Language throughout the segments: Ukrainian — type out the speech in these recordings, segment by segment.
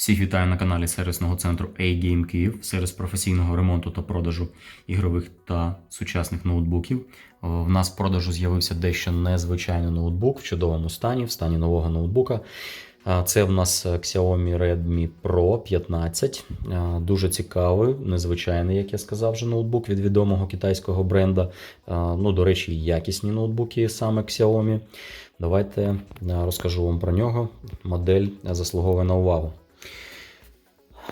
Всіх вітаю на каналі сервісного центру A-Game Київ, сервіс професійного ремонту та продажу ігрових та сучасних ноутбуків. О, В нас в продажу з'явився дещо незвичайний ноутбук в чудовому стані, в стані нового ноутбука. Це в нас е, Xiaomi Redmi Pro 15. Дуже цікавий, незвичайний, як я сказав, вже ноутбук від відомого китайського бренда. Ну, до речі, якісні ноутбуки саме Xiaomi. Давайте е, розкажу вам про нього. Модель заслуговує на увагу.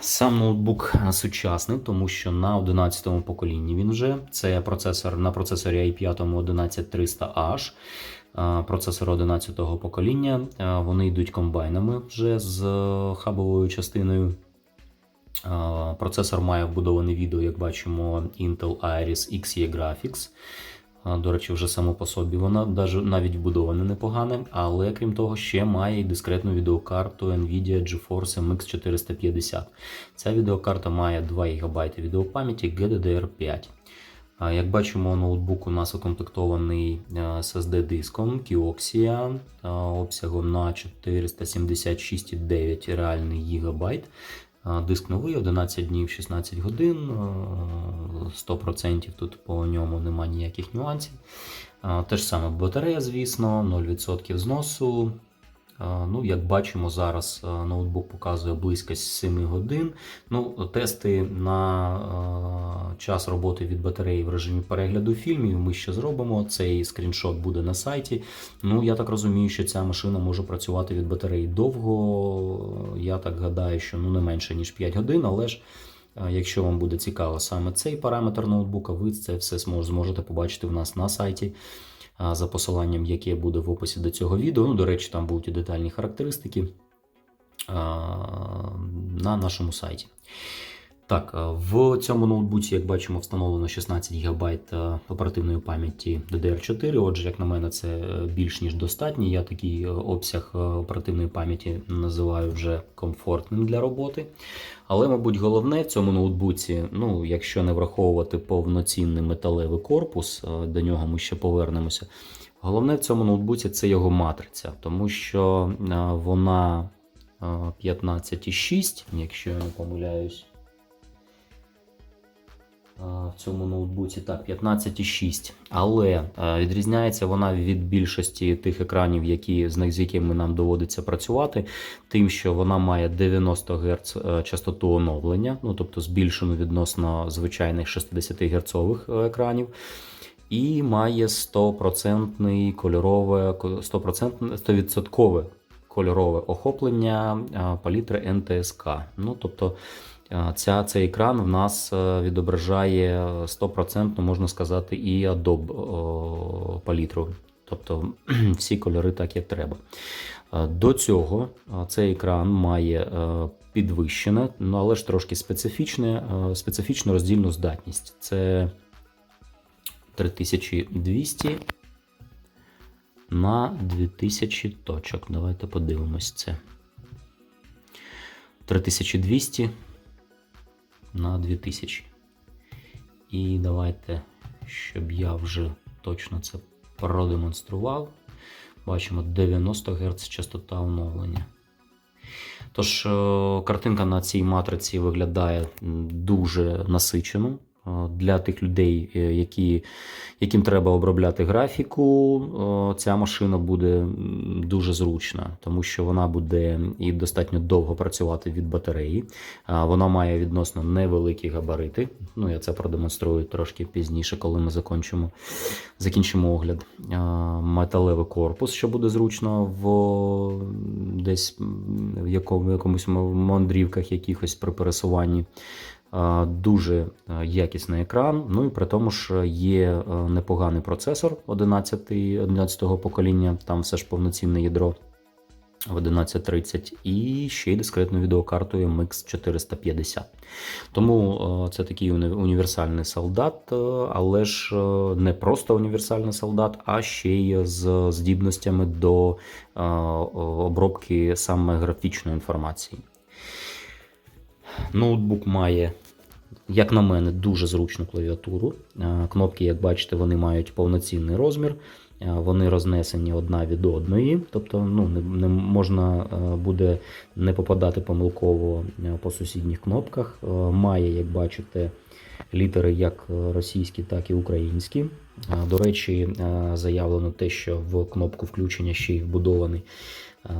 Сам ноутбук сучасний, тому що на 11-му поколінні він вже. Це процесор на процесорі i5 11300H, е, процесор 11-го покоління. Вони йдуть комбайнами вже з е, хабовою частиною. Процесор має вбудований відео, як бачимо, Intel Iris Xe Graphics. До речі, вже само по собі вона навіть вбудована непогане, але крім того, ще має і дискретну відеокарту Nvidia GeForce MX 450. Ця відеокарта має 2 ГБ відеопам'яті GDDR5. Як бачимо, ноутбук у нас укомплектований е, SSD-диском Kioxia е, обсягом на 476,9 реальний гігабайт. Диск новий, 11 днів, 16 годин. е, 100% тут по ньому немає ніяких нюансів. Те ж саме батарея, звісно, 0% зносу. Ну, як бачимо, зараз ноутбук показує близько 7 годин. Ну, тести на час роботи від батареї в режимі перегляду фільмів ми ще зробимо. Цей скріншот буде на сайті. Ну, я так розумію, що ця машина може працювати від батареї довго. Я так гадаю, що ну, не менше ніж 5 годин, але ж. Якщо вам буде цікаво саме цей параметр ноутбука, ви це все зможете побачити в нас на сайті за посиланням, яке буде в описі до цього відео. Ну, до речі, там будуть і детальні характеристики на нашому сайті. Так, в цьому ноутбуці, як бачимо, встановлено 16 ГБ оперативної пам'яті DDR4. Отже, як на мене, це е, більш ніж достатньо. Я такий е, обсяг е, оперативної пам'яті називаю вже комфортним для роботи. Але, мабуть, головне в цьому ноутбуці, ну, якщо не враховувати повноцінний металевий корпус, е, до нього ми ще повернемося. Головне в цьому ноутбуці це його матриця, тому що е, вона е, 15,6, якщо я не помиляюсь. Е, В цьому ноутбуці так, 15,6. Але е, відрізняється вона від більшості тих екранів, які, з якими нам доводиться працювати, тим, що вона має 90 Гц е, частоту оновлення, ну тобто збільшену відносно звичайних 60 Гц екранів. І має 100% кольорове, 100%, 100% кольорове охоплення палітри НТСК. Ну, тобто ця, цей екран в нас е, відображає 100%, можна сказати, і Adobe палітру. Тобто всі кольори так, як треба. Е, До цього е, цей екран має е, підвищене, ну але ж трошки специфічне, е, специфічну роздільну здатність. Це 3200 на 2000 точок. Давайте подивимось це. 3200 на 2000. І давайте, щоб я вже точно це продемонстрував. Бачимо 90 Гц частота оновлення. Тож, е, картинка на цій матриці виглядає дуже насичено. Е, Для тих людей, е, які, яким треба обробляти графіку, е, ця машина буде дуже зручна, тому що вона буде і достатньо довго працювати від батареї. Вона має відносно невеликі габарити. Ну, я це продемонструю трошки пізніше, коли ми закінчимо, закінчимо огляд. Металевий корпус, що буде зручно в десь в якому, якомусь мандрівках якихось при пересуванні. Дуже е, якісний екран. Ну і при тому ж є е, непоганий процесор 11 11-го покоління, там все ж повноцінне ядро в 1130 і ще й дискретною відеокартою MX 450. Тому е, це такий універсальний солдат, е, але ж е, не просто універсальний солдат, а ще й з здібностями до е, обробки саме графічної інформації. Ноутбук має, як на мене, дуже зручну клавіатуру. Е, Кнопки, як бачите, вони мають повноцінний розмір. е, вони рознесені одна від одної, тобто ну, не, не можна е, буде не попадати помилково по сусідніх кнопках. Має, як бачите, літери як російські, так і українські. До речі, заявлено те, що в кнопку включення ще й вбудований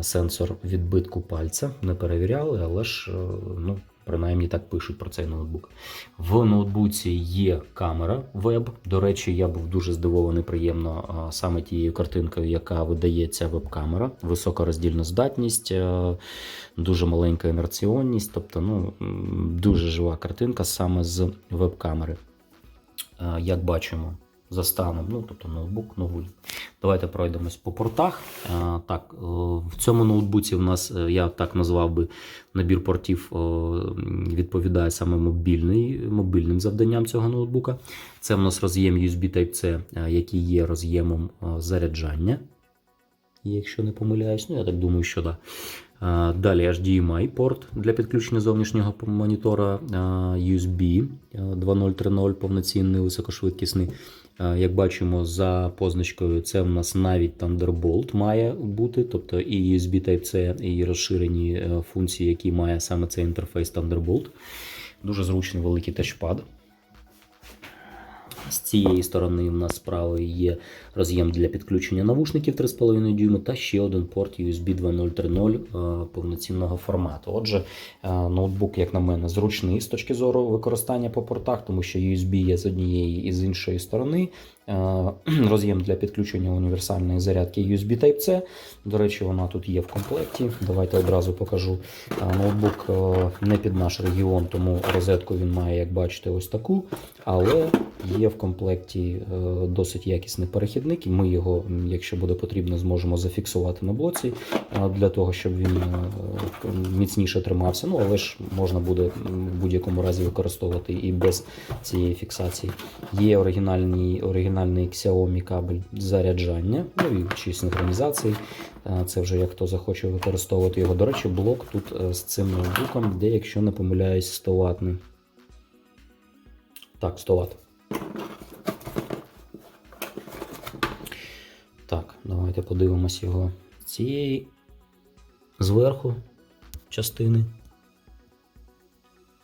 сенсор відбитку пальця. Не перевіряли, але ж ну, принаймні так пишуть про цей ноутбук. В ноутбуці є камера веб. До речі, я був дуже здивований приємно саме тією картинкою, яка видається веб-камера. Висока роздільна здатність, дуже маленька інерціонність, тобто ну, дуже жива картинка саме з веб-камери. Як бачимо, за станом, ну тобто ноутбук новий. Давайте пройдемось по портах. Е, Так, е, в цьому ноутбуці в нас е, я так назвав би набір портів, відповідає саме мобільний, мобільним завданням цього ноутбука. Це в нас роз'єм USB Type-C, який є роз'ємом заряджання. Якщо не помиляюсь, ну я так думаю, що так. Да. Далі HDMI порт для підключення зовнішнього монітора USB е, 2.0.3.0 повноцінний високошвидкісний. Е, Як бачимо за позначкою, це в нас навіть Thunderbolt має бути, тобто і USB Type-C, і розширені е, функції, які має саме цей інтерфейс Thunderbolt. Дуже зручний великий тачпад. З цієї сторони в нас справа є роз'єм для підключення навушників 3,5 дюйма та ще один порт USB 2.0.3.0 е, повноцінного формату. Отже, е, ноутбук, як на мене, зручний з точки зору використання по портах, тому що USB є з однієї і з іншої сторони. Е, Роз'єм для підключення універсальної зарядки USB Type-C. До речі, вона тут є в комплекті. Давайте одразу покажу. Ноутбук не під наш регіон, тому розетку він має, як бачите, ось таку. Але є в комплекті е, досить якісний перехідник, і ми його, якщо буде потрібно, зможемо зафіксувати на блоці е, для того, щоб він е, міцніше тримався. Ну, але ж можна буде в будь-якому разі використовувати і без цієї фіксації. Є оригінальний, оригінальний Xiaomi кабель заряджання, ну і чи синхронізації. Це вже як хто захоче використовувати його. До речі, блок тут з цим ноутбуком, де, якщо не помиляюсь, 100 ватний. Так, 100 Вт. Давайте подивимось його з цієї зверху частини.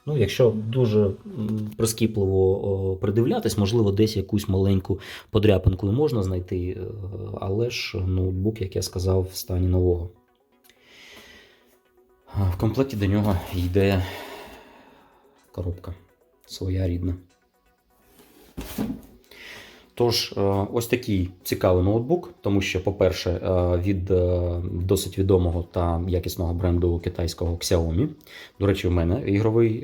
Ну, якщо дуже прискіпливо придивлятись, можливо, десь якусь маленьку подряпинку можна знайти, е, але ж ноутбук, як я сказав, в стані нового. В комплекті до нього йде коробка своя рідна. Тож, е, ось такий цікавий ноутбук, тому що, по-перше, е, від е, досить відомого та якісного бренду китайського Xiaomi. До речі, в мене ігровий,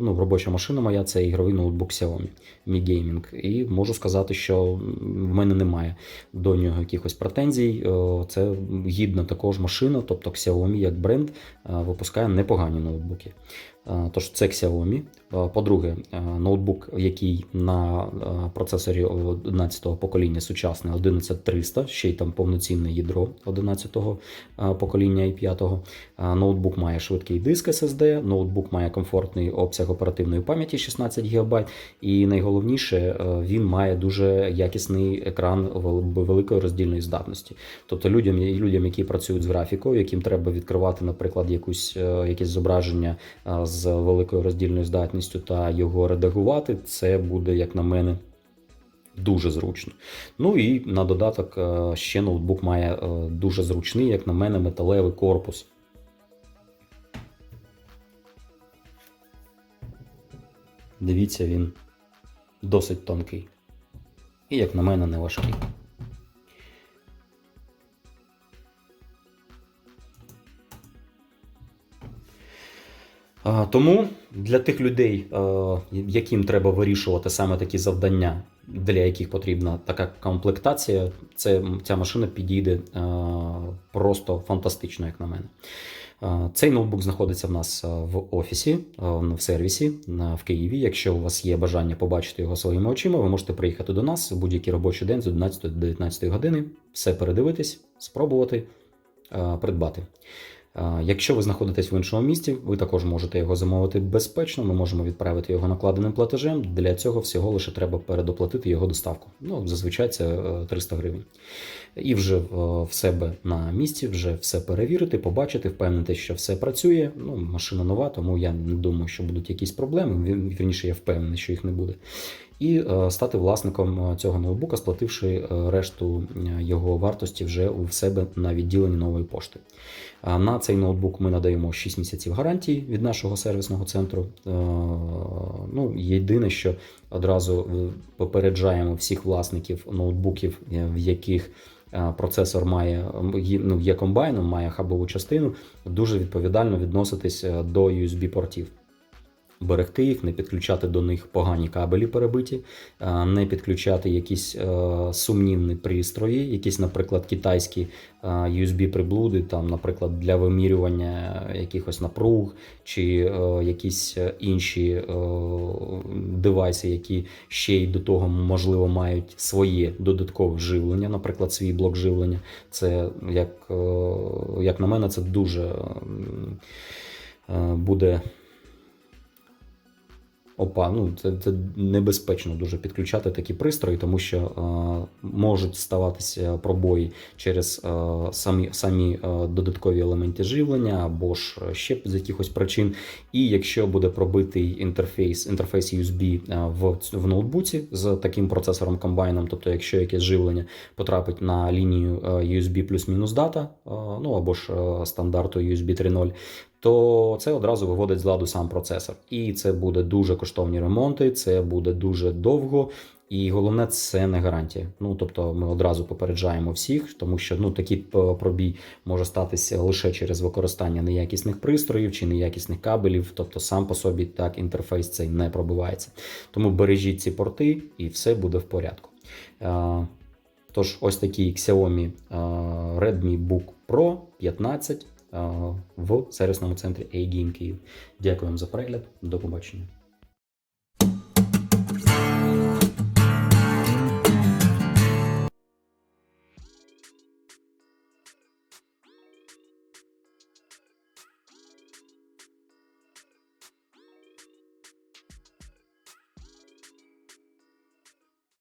ну, робоча машина моя це ігровий ноутбук Xiaomi Mi Gaming. І можу сказати, що в мене немає до нього якихось претензій. Це гідна також машина, тобто Xiaomi як бренд випускає непогані ноутбуки. Е, Тож це Xiaomi. Е, По-друге, е, ноутбук, який на процесорі 11-го покоління сучасний 11300, ще й там повноцінне ядро 11-го е, покоління і 5-го. Е, Ноутбук має швидкий диск SSD, ноутбук має комфортний обсяг оперативної пам'яті 16 ГБ, і найголовніше, він має дуже якісний екран великої роздільної здатності. Тобто людям, людям, які працюють з графікою, яким треба відкривати, наприклад, якусь, якесь зображення з великою роздільною здатністю та його редагувати, це буде, як на мене, дуже зручно. Ну і на додаток е, ще ноутбук має е, дуже зручний, як на мене, металевий корпус. Дивіться, він досить тонкий. І, як на мене, не важкий. Тому для тих людей, яким треба вирішувати саме такі завдання, для яких потрібна така комплектація, це, ця машина підійде просто фантастично, як на мене. Цей ноутбук знаходиться в нас в офісі, в сервісі в Києві. Якщо у вас є бажання побачити його своїми очима, ви можете приїхати до нас в будь-який робочий день з 11 до 19 години, все передивитись, спробувати, придбати. Е, Якщо ви знаходитесь в іншому місті, ви також можете його замовити безпечно. Ми можемо відправити його накладеним платежем. Для цього всього лише треба передоплатити його доставку. Ну, зазвичай це е, 300 гривень. І вже е, в себе на місці, вже все перевірити, побачити, впевнитись, що все працює. Ну, машина нова, тому я не думаю, що будуть якісь проблеми. Вір- Вірніше, я впевнений, що їх не буде. І е, стати власником е, цього ноутбука, сплативши е, решту його вартості вже у себе на відділенні нової пошти. На цей ноутбук ми надаємо 6 місяців гарантії від нашого сервісного центру. Ну, єдине, що одразу попереджаємо всіх власників ноутбуків, в яких процесор має ну, є комбайном, має хабову частину, дуже відповідально відноситись до USB-портів. Берегти їх, не підключати до них погані кабелі перебиті, е, не підключати якісь е, сумнівні пристрої, якісь, наприклад, китайські е, USB-приблуди, там, наприклад, для вимірювання якихось напруг чи якісь інші девайси, які ще й до того, можливо, мають своє додаткове живлення, наприклад, свій блок живлення. Це, як, як на мене, це дуже буде. Опа, ну це, це небезпечно дуже підключати такі пристрої, тому що е, можуть ставатися пробої через е, самі, самі е, додаткові елементи живлення або ж ще з якихось причин. І якщо буде пробитий інтерфейс, інтерфейс USB е, в, в ноутбуці з таким процесором комбайном, тобто якщо якесь живлення потрапить на лінію е, USB плюс-мінус дата, е, ну або ж е, стандарту USB 3.0, то це одразу виводить з ладу сам процесор. І це буде дуже коштовні ремонти, це буде дуже довго. І головне, це не гарантія. Ну тобто, ми одразу попереджаємо всіх, тому що ну такий пробій може статися лише через використання неякісних пристроїв чи неякісних кабелів. Тобто, сам по собі так інтерфейс цей не пробивається. Тому бережіть ці порти, і все буде в порядку. Е, Тож, ось такий Xiaomi е, Redmi Book Pro 15 е, в сервісному центрі A-Game Київ. Дякую вам за перегляд. До побачення.